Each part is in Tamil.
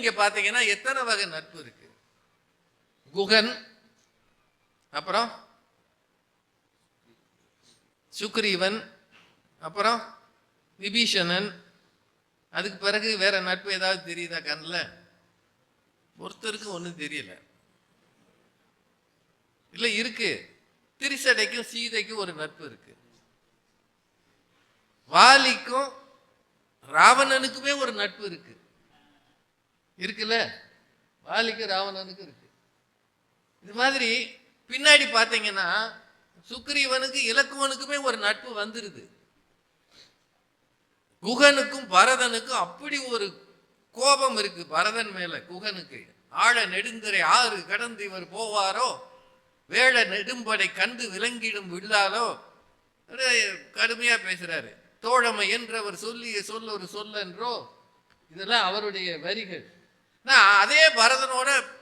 நீங்க பாத்தீங்கன்னா எத்தனை வகை நட்பு இருக்கு? குகன் அப்புறம் சுக்ரீவன் அப்புறம் விபீஷணன். அதுக்கு பிறகு வேற நட்பு ஏதாவது தெரியுதா கண்ணில்? ஒருத்தருக்கு ஒன்றும் தெரியல. இல்லை இருக்கு. திரிசடைக்கும் சீதைக்கும் ஒரு நட்பு இருக்கு. வாலிக்கும் ராவணனுக்குமே ஒரு நட்பு இருக்கு. இருக்குல்ல? வாலிக்கு ராவணனுக்கு இருக்கு. இது மாதிரி பின்னாடி பார்த்தீங்கன்னா சுக்ரீவனுக்கு இலக்குவனுக்குமே ஒரு நட்பு வந்துருது. குகனுக்கும் பரதனுக்கும் அப்படி ஒரு கோபம் இருக்கு பரதன் மேல குகனுக்கு. ஆழ நெடுந்தரை ஆறு கடந்து இவர் போவாரோ? வேள நெடும்படை கண்டு விலங்கிடும் வில்லாலோ கடுமையா பேசுறாரு. தோழமை என்றவர் சொல்லிய சொல் ஒரு சொல்லென்றோ? இதெல்லாம் அவருடைய வரிகள். அதே பரதனோட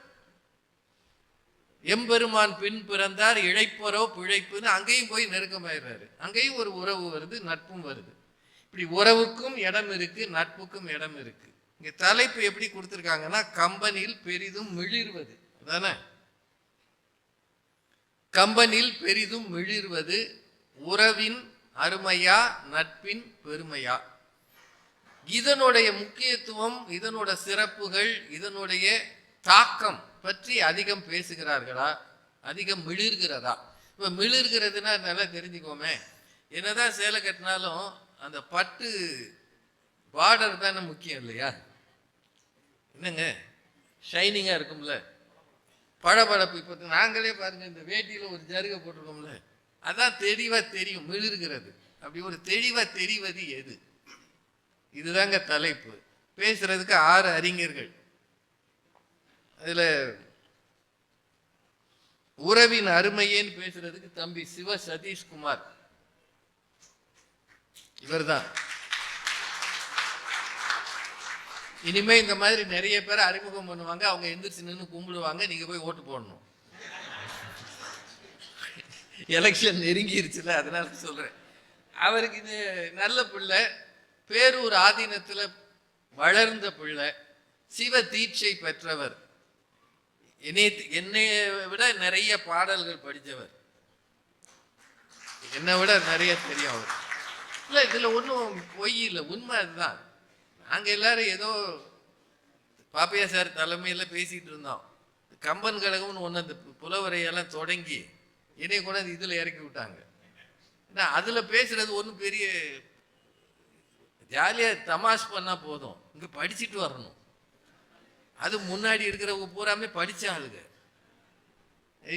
எம்பெருமான் பின் பிறந்தார் இழைப்பரோ பிழைப்புன்னு அங்கேயும் போய் நெருக்கமாயிடுறாரு அங்கேயும் ஒரு உறவு வருது நட்பும் வருது. இப்படி உறவுக்கும் இடம் இருக்கு நட்புக்கும் இடம் இருக்கு. இங்க தலைப்பு எப்படி கொடுத்துருக்காங்கன்னா கம்பனில் பெரிதும் மிளிர்வது. தானே கம்பனில் பெரிதும் மிளிர்வது உறவின் அருமையா நட்பின் பெருமையா? இதனுடைய முக்கியத்துவம் இதனோட சிறப்புகள் இதனுடைய தாக்கம் பற்றி அதிகம் பேசுகிறார்களா? அதிகம் மிளிர்கிறதா? இப்போ மிளிர்கிறதுனா நல்லா தெரிஞ்சுக்கோமே. என்னதான் சேலை கட்டினாலும் அந்த பட்டு பார்டர் தானே முக்கியம் இல்லையா? என்னங்க? ஷைனிங்காக இருக்கும்ல. பளபளப்பு இப்போ நாங்களே பாருங்கள் இந்த வேட்டியில் ஒரு ஜருகை போட்டிருக்கோம்ல. அதான் தெளிவாக தெரியும் மிளிர்கிறது. அப்படி ஒரு தெளிவாக தெரிவது எது? இதுதாங்க தலைப்பு. பேசுறதுக்கு ஆறு அறிஞர்கள். அதில் உறவின் அருமையேன்னு பேசுறதுக்கு தம்பி சிவ சதீஷ்குமார். இவர்தான். இனிமே இந்த மாதிரி நிறைய பேர் அறிமுகம் பண்ணுவாங்க அவங்க எந்திரிச்சு நின்று கும்பிடுவாங்க நீங்க போய் ஓட்டு போடணும். எலெக்ஷன் நெருங்கிருச்சுல அதனால சொல்றேன். அவருக்கு இது நல்ல பிள்ளை பேரூர் ஆதீனத்தில் வளர்ந்த பிள்ளை சிவ தீட்சை பெற்றவர். என்னை என்னைய விட நிறைய பாடல்கள் படித்தவர். என்னை விட நிறைய தெரியும் அவர். இல்லை இதில் ஒன்றும் பொய் இல்லை உண்மை அதுதான். நாங்கள் எல்லாரும் ஏதோ பாப்பையா சார் தலைமையில் பேசிகிட்டு இருந்தோம். கம்பன் கழகம்னு ஒன்று அந்த புலவரையெல்லாம் தொடங்கி என்னை கூட இதில் இறக்கி விட்டாங்க. ஏன்னா அதில் பேசுறது ஒன்றும் பெரிய ஜாலியாக தமாஷ் பண்ணால் போதும். இங்கே படிச்சுட்டு வரணும். அது முன்னாடி இருக்கிறவங்க பூராமே படிச்ச ஆளுங்க.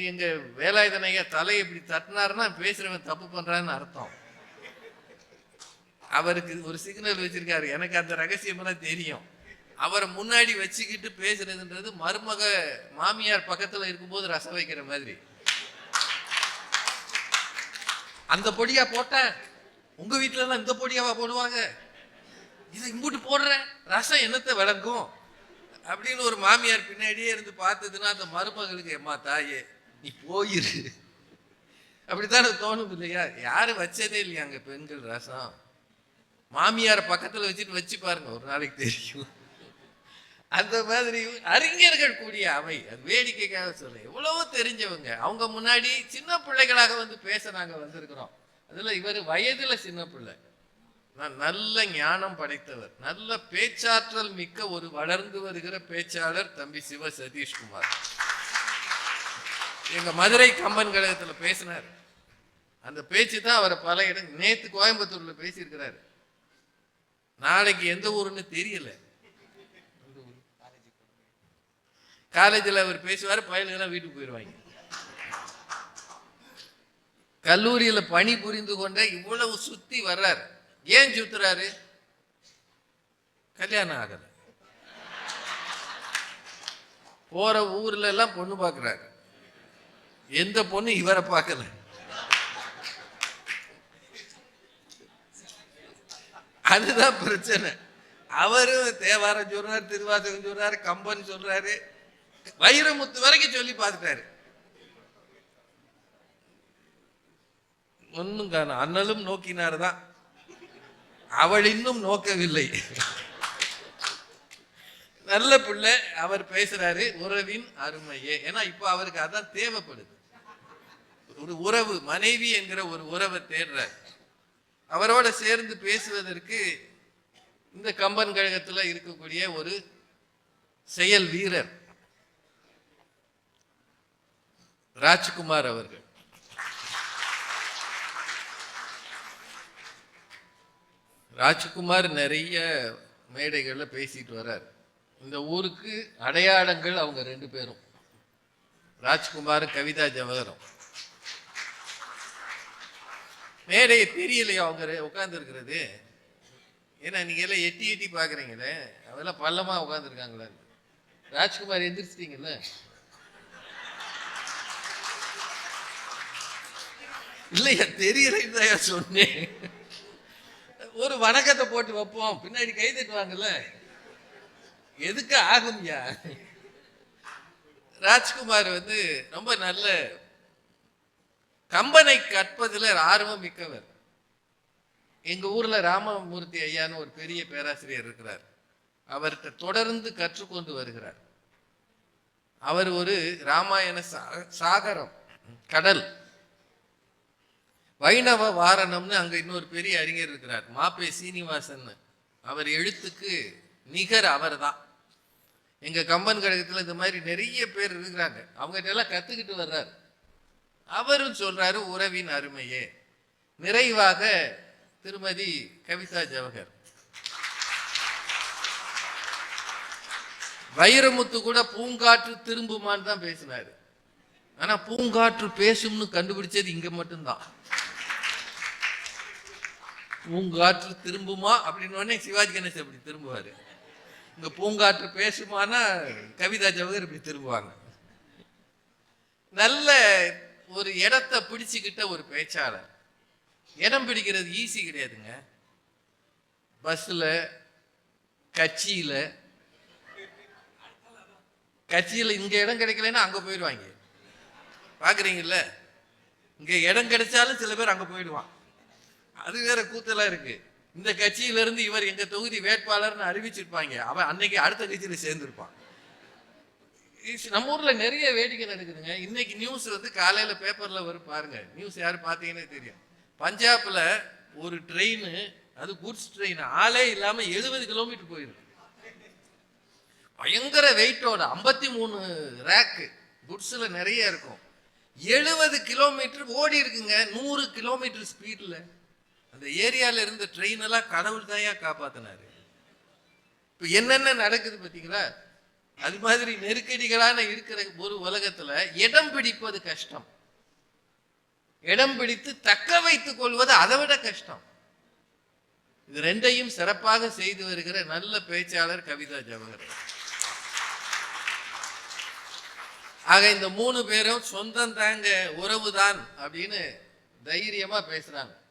எங்க வேலாயுதனையா தலையை இப்படி தட்டினாருன்னா பேசுகிறவன் தப்பு பண்ணுறான்னு அர்த்தம். அவருக்கு ஒரு சிக்னல் வச்சுருக்காரு. எனக்கு அந்த ரகசியமெல்லாம் தெரியும். அவரை முன்னாடி வச்சுக்கிட்டு பேசுறதுன்றது மருமக மாமியார் பக்கத்தில் இருக்கும்போது ரசம் வைக்கிற மாதிரி. அந்த பொடியா போட்டேன். உங்கள் வீட்டிலலாம் இந்த பொடியாவா போடுவாங்க? இதை இம்புட்டு போடுற ரசம் என்னத்தை வளர்க்கும் அப்படின்னு ஒரு மாமியார் பின்னாடியே இருந்து பார்த்ததுன்னா அந்த மருமகளுக்கு எம்மா தாயே நீ போயிரு. அப்படித்தானே தோணும் இல்லையா? யாரும் வச்சதே இல்லையா அங்கே பெண்கள் ரசம்? மாமியார் பக்கத்தில் வச்சுட்டு வச்சு பாருங்க ஒரு நாளைக்கு தெரியும். அந்த மாதிரி அறிஞர்கள் கூடிய அவை. அது வேடிக்கைக்காக சொல்ல எவ்வளவோ தெரிஞ்சவங்க. அவங்க முன்னாடி சின்ன பிள்ளைகளாக வந்து பேச நாங்கள் வந்திருக்கிறோம். அதில் இவர் வயதில் சின்ன பிள்ளை. நல்ல ஞானம் படைத்தவர். நல்ல பேச்சாற்றல் மிக்க ஒரு வளர்ந்து வருகிற பேச்சாளர் தம்பி சிவ சதீஷ்குமார். எங்க மதுரை கம்பன் கழகத்துல பேசினார். அந்த பேச்சு தான் அவரை பல இடம் நேத்து கோயம்புத்தூர்ல பேசியிருக்கிறாரு. நாளைக்கு எந்த ஊருன்னு தெரியல. காலேஜில் அவர் பேசுவார் பயலுகெல்லாம் வீட்டுக்கு போயிடுவாங்க கல்லூரியில் பணி புரிந்து கொண்ட இவ்வளவு சுற்றி வர்றாரு. ஏன் சுத்துறாரு? கல்யாணம் ஆகல. போற ஊர்ல எல்லாம் பொண்ணு பார்க்கறாரு எந்த பொண்ணு இவரை பார்க்கல அதுதான் பிரச்சனை. அவரும் தேவாரம் சொல்றாரு திருவாசகம் சொல்றாரு கம்பன் சொல்றாரு வைரமுத்து வரைக்கும் சொல்லி பார்த்துட்டாரு. ஒன்னும் காணும். அண்ணலும் நோக்கினார் தான் அவள் இன்னும் நோக்கவில்லை. நல்ல பிள்ளை அவர் பேசுறாரு உறவின் அருமையே. ஏன்னா இப்போ அவருக்கு அதான் தேவைப்படுது. ஒரு உறவு மனைவி என்கிற ஒரு உறவை தேடுறார். அவரோட சேர்ந்து பேசுவதற்கு இந்த கம்பன் கழகத்தில் இருக்கக்கூடிய ஒரு செயல் வீரர் ராஜ்குமார் அவர்கள். ராஜ்குமார் நிறைய மேடைகளில் பேசிட்டு வர்றார். இந்த ஊருக்கு அடையாளங்கள் அவங்க ரெண்டு பேரும். ராஜ்குமார் கவிதா ஜவஹரும். மேடையை தெரியலையா அவங்க உட்காந்துருக்கிறது ஏன்னா நீங்க எல்லாம் எட்டி எட்டி பாக்குறீங்களே அதெல்லாம் பள்ளமா உட்காந்துருக்காங்களா ராஜ்குமார் எந்திரிச்சிட்டீங்கல்ல? இல்லையா தெரியலைன்னு தான் சொன்னேன். ஒரு வணக்கத்தை போட்டு வைப்போம். பின்னாடி கை தட்டுவாங்கல்ல. எதுக்கு ஆகும்யா ராஜ்குமார் வந்து ரொம்ப நல்ல கம்பனை கற்பதில் ஆர்வம் மிக்கவர். எங்க ஊர்ல ராமமூர்த்தி ஐயான்னு ஒரு பெரிய பேராசிரியர் இருக்கிறார். அவர்கிட்ட தொடர்ந்து கற்றுக்கொண்டு வருகிறார். அவர் ஒரு ராமாயண சா- சாகரம் கடல். வைணவ வாரணம்னு அங்க இன்னொரு பெரிய அறிஞர் இருக்கிறார். மாப்பே சீனிவாசன் அவர் எழுத்துக்கு நிகர் அவர்தான். எங்க கம்பன் கழகத்துல இந்த மாதிரி நிறைய பேர் இருக்கிறாங்க. அவங்க எல்லாம் கத்துக்கிட்டு வர்றாரு. அவரும் சொல்றாரு உறவின் அருமையே. நிறைவாக திருமதி கவிதா ஜவஹர். வைரமுத்து கூட பூங்காற்று திரும்புமான்னு தான் பேசினாரு. ஆனா பூங்காற்று பேசும்னு கண்டுபிடிச்சது இங்க மட்டும்தான். பூங்காற்று திரும்புமா? அப்படின்னு சிவாஜி கணேசன் இப்படி திரும்புவார். இங்கே பூங்காற்று பேசுமானா கவிதா ஜவகர் இப்படி திரும்புவாங்க. நல்ல ஒரு இடத்த பிடிச்சுக்கிட்ட ஒரு பேச்சாளர். இடம் பிடிக்கிறது ஈஸி கிடையாதுங்க. பஸ்ஸில் கட்சியில் கட்சியில் இங்கே இடம் கிடைக்கலன்னா அங்கே போயிடுவாங்க. பார்க்குறீங்கல்ல இங்கே இடம் கிடைச்சாலும் சில பேர் அங்கே போயிடுவான். அது வேற கூத்தலா இருக்கு. இந்த கட்சியில இருந்து இவர் எங்க தொகுதி வேட்பாளர்னு அறிவிச்சிருப்பாங்க. அவன் அன்னைக்கு அடுத்த கட்சியில சேர்ந்திருப்பான். நம்ம ஊர்ல நிறைய வேடிக்கை நடக்குதுங்க. இன்னைக்கு நியூஸ் வந்து காலையில பேப்பர்ல வரும் பாருங்க. நியூஸ் யாரு பாத்தீங்கன்னே தெரியும். பஞ்சாப்ல ஒரு ட்ரெயின் அது குட்ஸ் ட்ரெயின் ஆளே இல்லாம எழுபது கிலோமீட்டர் போயிருக்கு பயங்கர வெயிட்டோட ஐம்பத்தி மூணு ரேக்கு குட்ஸ்ல நிறைய இருக்கும். எழுபது கிலோமீட்டர் ஓடி இருக்குங்க. நூறு கிலோமீட்டர் ஸ்பீட்ல அந்த ஏரியால இருந்த ட்ரெயின் எல்லாம் கடவுள் தாயா காப்பாத்தினாரு. இப்போ என்னென்ன நடக்குது பாத்தீங்களா? அது மாதிரி நெருக்கடிகளான இருக்கிற ஒரு உலகத்துல இடம் பிடிப்பது கஷ்டம். இடம் பிடித்து தக்க வைத்துக் கொள்வது அதை விட கஷ்டம். இது ரெண்டையும் சிறப்பாக செய்து வருகிற நல்ல பேச்சாளர் கவிதா ஜவஹர். ஆக இந்த மூணு பேரும் சொந்தம் தாங்க உறவுதான் அப்படின்னு தைரியமா பேசுறாங்க.